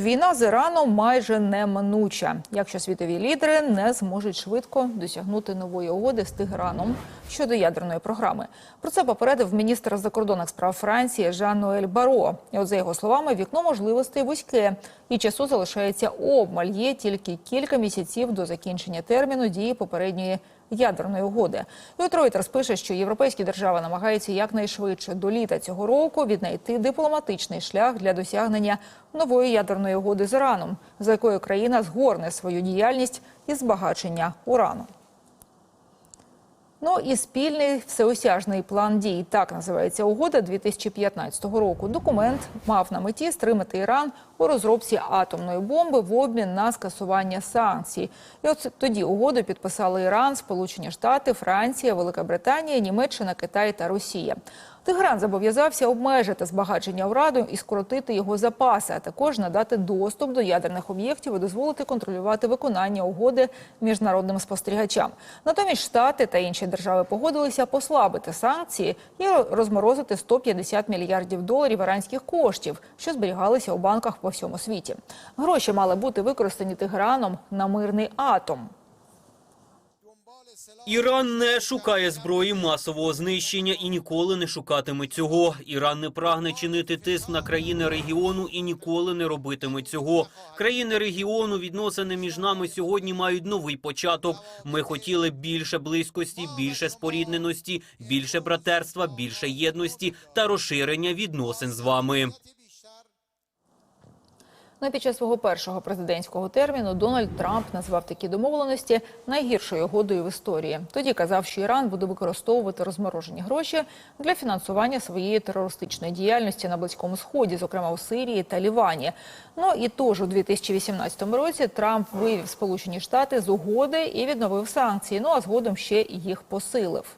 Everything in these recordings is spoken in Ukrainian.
Війна з Іраном майже неминуча, якщо світові лідери не зможуть швидко досягнути нової угоди з Тегераном щодо ядерної програми. Про це попередив міністр закордонних справ Франції Жан-Ноель Баро. І от за його словами, вікно можливостей вузьке, і часу залишається обмаль. Є тільки кілька місяців до закінчення терміну дії попередньої ядерної угоди. Reuters пише, що європейські держави намагаються якнайшвидше до літа цього року віднайти дипломатичний шлях для досягнення нової ядерної угоди з Іраном, за якою країна згорне свою діяльність із збагачення урану. Ну і спільний всеосяжний план дій, так називається угода 2015 року. Документ мав на меті стримати Іран у розробці атомної бомби в обмін на скасування санкцій. І от тоді угоду підписали Іран, Сполучені Штати, Франція, Велика Британія, Німеччина, Китай та Росія. Тегеран зобов'язався обмежити збагачення урану і скоротити його запаси, а також надати доступ до ядерних об'єктів і дозволити контролювати виконання угоди міжнародним спостерігачам. Натомість Штати та інші держави погодилися послабити санкції і розморозити 150 мільярдів доларів іранських коштів, що зберігалися у банках по всьому світі. Гроші мали бути використані Тегераном на мирний атом. Іран не шукає зброї масового знищення і ніколи не шукатиме цього. Іран не прагне чинити тиск на країни регіону і ніколи не робитиме цього. Країни регіону відносини між нами сьогодні мають новий початок. Ми хотіли більше близькості, більше спорідненості, більше братерства, більше єдності та розширення відносин з вами. Ну, і під час свого першого президентського терміну Дональд Трамп назвав такі домовленості найгіршою угодою в історії. Тоді казав, що Іран буде використовувати розморожені гроші для фінансування своєї терористичної діяльності на близькому сході, зокрема у Сирії та Лівані. Ну і тож у 2018 році Трамп вивів Сполучені Штати з угоди і відновив санкції. Ну а згодом ще їх посилив.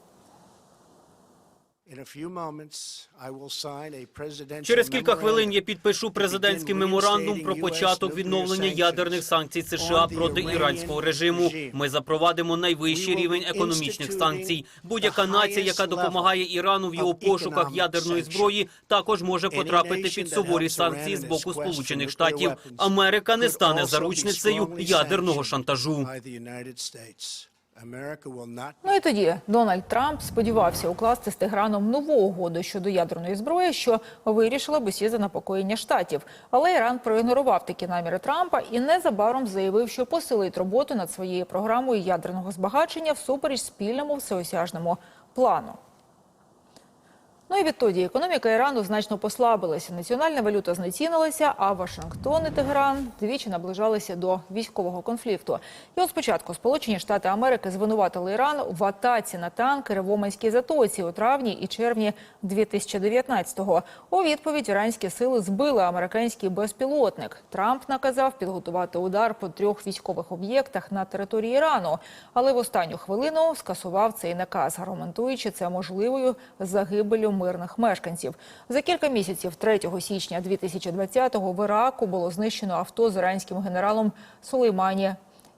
Через кілька хвилин я підпишу президентський меморандум про початок відновлення ядерних санкцій США проти іранського режиму. Ми запровадимо найвищий рівень економічних санкцій. Будь-яка нація, яка допомагає Ірану в його пошуках ядерної зброї, також може потрапити під суворі санкції з боку Сполучених Штатів. Америка не стане заручницею ядерного шантажу. Ну і тоді Дональд Трамп сподівався укласти з Теграном нову угоду щодо ядерної зброї, що вирішила б усі занепокоєння штатів. Але Іран проігнорував такі наміри Трампа і незабаром заявив, що посилить роботу над своєю програмою ядерного збагачення всупереч спільному всеосяжному плану. Ну і відтоді економіка Ірану значно послабилася. Національна валюта знецінилася, а Вашингтон і Тегеран двічі наближалися до військового конфлікту. І от спочатку Сполучені Штати Америки звинуватили Іран в атаці на танкери в затоці у травні і червні 2019-го. У відповідь іранські сили збили американський безпілотник. Трамп наказав підготувати удар по трьох військових об'єктах на території Ірану, але в останню хвилину скасував цей наказ, аргументуючи це можливою загибелю мирних мешканців. За кілька місяців, 3 січня 2020-го, в Іраку було знищено авто з іранським генералом Сулеймані.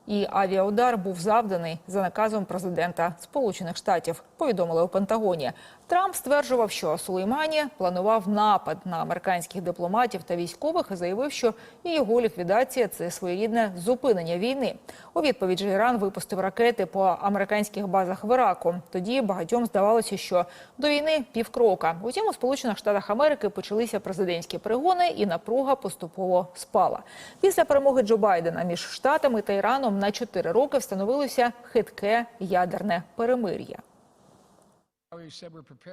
І авіаудар був завданий за наказом президента Сполучених Штатів. Повідомили у Пентагоні. Трамп стверджував, що Сулеймані планував напад на американських дипломатів та військових і заявив, що і його ліквідація це своєрідне зупинення війни. У відповідь же Іран випустив ракети по американських базах в Іраку. Тоді багатьом здавалося, що до війни півкрока. Утім, у Сполучених Штатах Америки почалися президентські перегони, і напруга поступово спала. Після перемоги Джо Байдена між штатами та Іраном на 4 роки встановилося хитке ядерне перемир'я.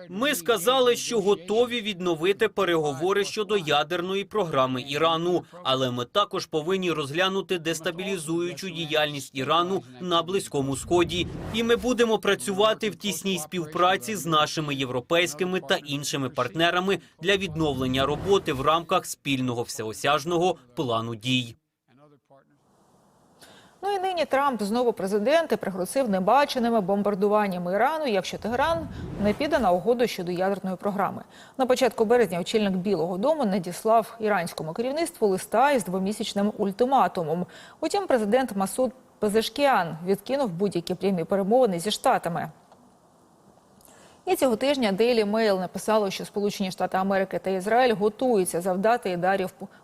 Ми сказали, що готові відновити переговори щодо ядерної програми Ірану, але ми також повинні розглянути дестабілізуючу діяльність Ірану на близькому сході, і ми будемо працювати в тісній співпраці з нашими європейськими та іншими партнерами для відновлення роботи в рамках спільного всеосяжного плану дій. Ну і нині Трамп знову президент і пригрозив небаченими бомбардуваннями Ірану, якщо Тегеран не піде на угоду щодо ядерної програми. На початку березня очільник Білого Дому надіслав іранському керівництву листа із двомісячним ультиматумом. Утім, президент Масуд Пезешкіан відкинув будь-які прямі перемовини зі штатами. І цього тижня Daily Mail написало, що Сполучені Штати Америки та Ізраїль готуються завдати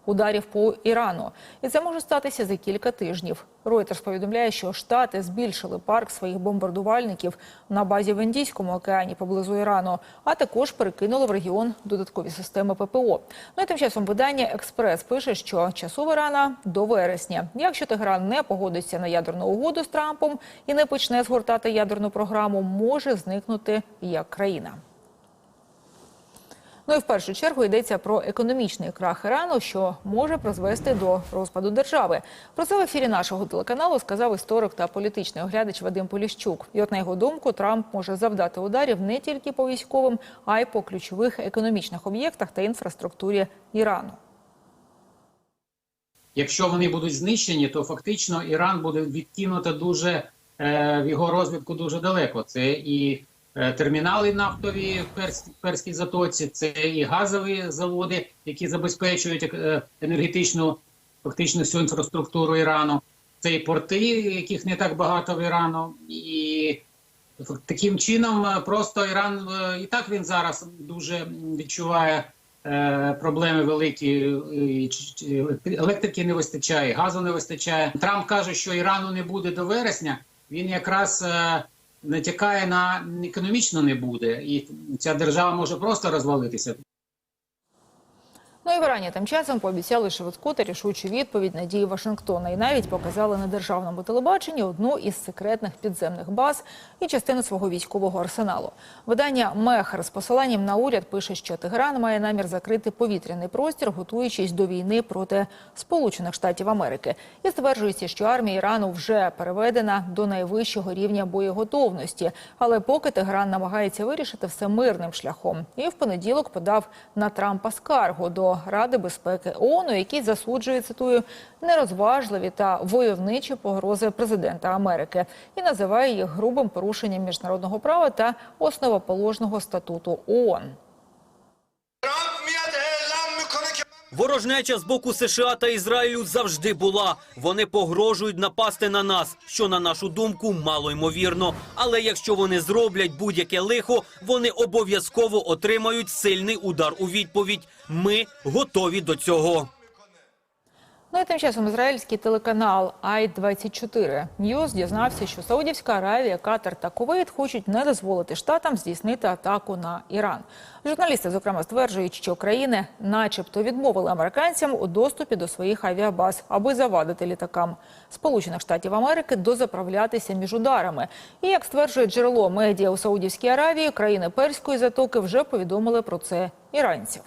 ударів, по Ірану. І це може статися за кілька тижнів. Reuters повідомляє, що Штати збільшили парк своїх бомбардувальників на базі в Індійському океані поблизу Ірану, а також перекинули в регіон додаткові системи ППО. Ну і тим часом видання Експрес пише, що часу в Ірана до вересня. Якщо Тегеран не погодиться на ядерну угоду з Трампом і не почне згортати ядерну програму, може зникнути як країна. Ну і в першу чергу йдеться про економічний крах Ірану, що може призвести до розпаду держави. Про це в ефірі нашого телеканалу сказав історик та політичний оглядач Вадим Поліщук. І от на його думку, Трамп може завдати ударів не тільки по військовим, а й по ключових економічних об'єктах та інфраструктурі Ірану. Якщо вони будуть знищені, то фактично Іран буде відкинуто дуже е, в його розвитку дуже далеко. Це і термінали нафтові в Перс- Перській затоці, це і газові заводи, які забезпечують е, енергетичну фактично всю інфраструктуру Ірану. Це і порти, яких не так багато в Ірану, і таким чином е, просто Іран е, і так він зараз дуже відчуває е, проблеми великі. Електрики не вистачає, газу не вистачає. Трамп каже, що Ірану не буде до вересня. Він якраз е, натякає на економічно не буде, і ця держава може просто розвалитися. Ну і в тим часом пообіцяли швидку та рішучу відповідь на дії Вашингтона і навіть показали на державному телебаченні одну із секретних підземних баз і частину свого військового арсеналу. Видання Мехер з посиланням на уряд пише, що Тегеран має намір закрити повітряний простір, готуючись до війни проти Сполучених Штатів Америки. І стверджується, що армія Ірану вже переведена до найвищого рівня боєготовності. Але поки Тегеран намагається вирішити все мирним шляхом, і в понеділок подав на Трампа скаргу до Ради безпеки ООН, який засуджує цитую нерозважливі та войовничі погрози президента Америки і називає їх грубим порушенням міжнародного права та основоположного статуту ООН. Ворожнеча з боку США та Ізраїлю завжди була. Вони погрожують напасти на нас, що на нашу думку мало ймовірно. Але якщо вони зроблять будь-яке лихо, вони обов'язково отримають сильний удар у відповідь. Ми готові до цього. Ну і тим часом ізраїльський телеканал Ай-24 Ньюз дізнався, що Саудівська Аравія, Катар та Кувейт хочуть не дозволити штатам здійснити атаку на Іран. Журналісти, зокрема, стверджують, що країни, начебто, відмовили американцям у доступі до своїх авіабаз, аби завадити літакам Сполучених Штатів Америки дозаправлятися між ударами. І як стверджує джерело медіа у Саудівській Аравії, країни Перської затоки вже повідомили про це іранців.